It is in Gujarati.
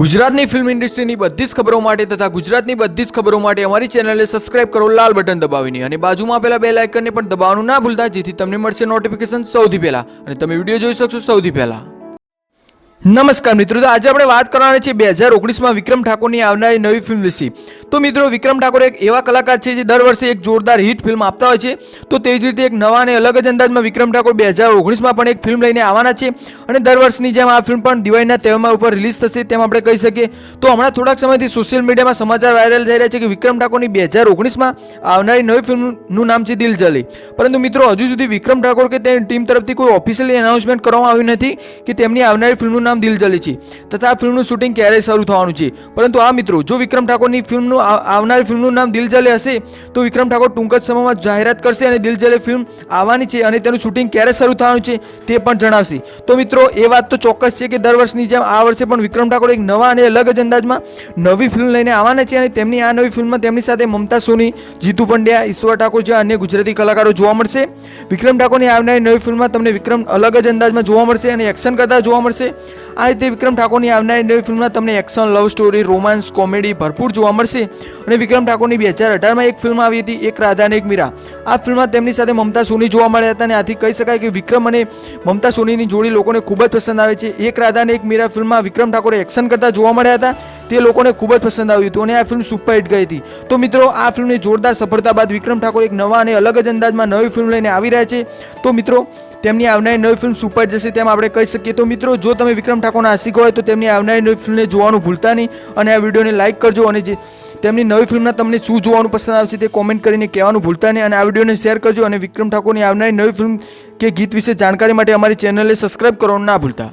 ગુજરાતની ફિલ્મ ઇન્ડસ્ટ્રીની બધી જ ખબરો માટે તથા ગુજરાતની બધી જ ખબરો માટે અમારી ચેનલને સબસ્ક્રાઇબ કરો, લાલ બટન દબાવીને અને બાજુમાં આપેલા બે લાઇકનને પણ દબાવવાનું ના ભૂલતા, જેથી તમને મળશે નોટિફિકેશન સૌથી પહેલા. અને તમે વીડિયો જોઈ શકશો સૌથી પહેલા. નમસ્કાર મિત્રો, તો આજે આપણે વાત કરવાની છે બે હજાર ઓગણીસમાં વિક્રમ ઠાકોરની આવનારી નવી ફિલ્મ વિશે. તો મિત્રો, વિક્રમ ઠાકોર એક એવા કલાકાર છે જે દર વર્ષે એક જોરદાર હિટ ફિલ્મ આપતા હોય છે. તો તે જ રીતે એક નવા અને અલગ જ અંદાજમાં વિક્રમ ઠાકોર બે હજાર ઓગણીસમાં પણ એક ફિલ્મ લઈને આવવાના છે. અને દર વર્ષની જેમ આ ફિલ્મ પણ દિવાળીના તહેવાર ઉપર રિલીઝ થશે તેમ આપણે કહી શકીએ. તો હમણાં થોડાક સમયથી સોશિયલ મીડિયામાં સમાચાર વાયરલ થઈ રહ્યા છે કે વિક્રમ ઠાકોરની બે હજાર ઓગણીસમાં આવનારી નવી ફિલ્મનું નામ છે દિલ જલી. પરંતુ મિત્રો, હજુ સુધી વિક્રમ ઠાકોર કે તેની ટીમ તરફથી કોઈ ઓફિશિયલી એનાઉન્સમેન્ટ કરવામાં આવ્યું નથી કે તેમની આવનારી ફિલ્મનું નામ દિલ જલી છે. તથા આ ફિલ્મનું શૂટિંગ ક્યારે શરૂ થવાનું છે. પરંતુ આ મિત્રો, જો વિક્રમ ઠાકોરની ફિલ્મનું આ- આવનારી ફિલ્મનું નામ દિલ જલે હશે, તો વિક્રમ ઠાકોર ટૂંક જ સમયમાં જાહેરાત કરશે અને દિલ જલે ફિલ્મ આવવાની છે અને તેનું શૂટિંગ ક્યારે શરૂ થવાનું છે તે પણ જણાવશે. તો મિત્રો, એ વાત તો ચોક્કસ છે કે દર વર્ષની જેમ આ વર્ષે પણ વિક્રમ ઠાકોર એક નવા અને અલગ જ અંદાજમાં નવી ફિલ્મ લઈને આવવાના છે અને તેમની આ નવી ફિલ્મમાં તેમની સાથે મમતા સોની, જીતુ પંડ્યા, ઈશ્વર ઠાકોર જેવા અન્ય ગુજરાતી કલાકારો જોવા મળશે. વિક્રમ ઠાકોરની આવનારી નવી ફિલ્મમાં તમને વિક્રમ અલગ જ અંદાજમાં જોવા મળશે અને એક્શન કરતા જોવા મળશે. આ રીતે વિક્રમ ઠાકોરની આવનારી નવી ફિલ્મમાં તમને action love story romance comedy ભરપૂર જોવા મળશે. અને વિક્રમ ઠાકોરની બે હજાર અઢારમાં એક ફિલ્મ આવી હતી, એક રાધા અને એક મીરા. આ ફિલ્મમાં તેમની સાથે મમતા સોની જોવા મળ્યા હતા અને આથી કહી શકાય કે વિક્રમ અને મમતા સોનીની જોડી લોકોને ખૂબ જ પસંદ આવે છે. એક રાધા અને એક મીરા ફિલ્મમાં વિક્રમ ઠાકોરે એક્શન કરતા જોવા મળ્યા હતા. તે લોકોને ખૂબ જ પસંદ આવ્યું હતું અને આ ફિલ્મ સુપરહિટ ગઈ હતી. તો મિત્રો, આ ફિલ્મની જોરદાર સફળતા બાદ વિક્રમ ઠાકોર એક નવા અને અલગ જ અંદાજમાં નવી ફિલ્મ લઈને આવી રહ્યા છે. તો મિત્રો તેમની આવનારી નવી ફિલ્મ સુપર જશે તેમ આપણે કહી શકીએ. તો મિત્રો, જો તમે વિક્રમ ઠાકોરના આશિક હોય, તો તેમની આવનારી નવી ફિલ્મને જોવાનું ભૂલતા નહીં. અને આ વિડીયોને લાઇક કરજો અને જે તેમની નવી ફિલ્મના તમને શું જોવાનું પસંદ આવશે તે કોમેન્ટ કરીને કહેવાનું ભૂલતા નહીં. અને આ વિડીયોને શેર કરજો અને વિક્રમ ઠાકોરની આવનારી નવી ફિલ્મ કે ગીત વિશે જાણકારી માટે અમારી ચેનલને સબસ્ક્રાઇબ કરવાનું ના ભૂલતા.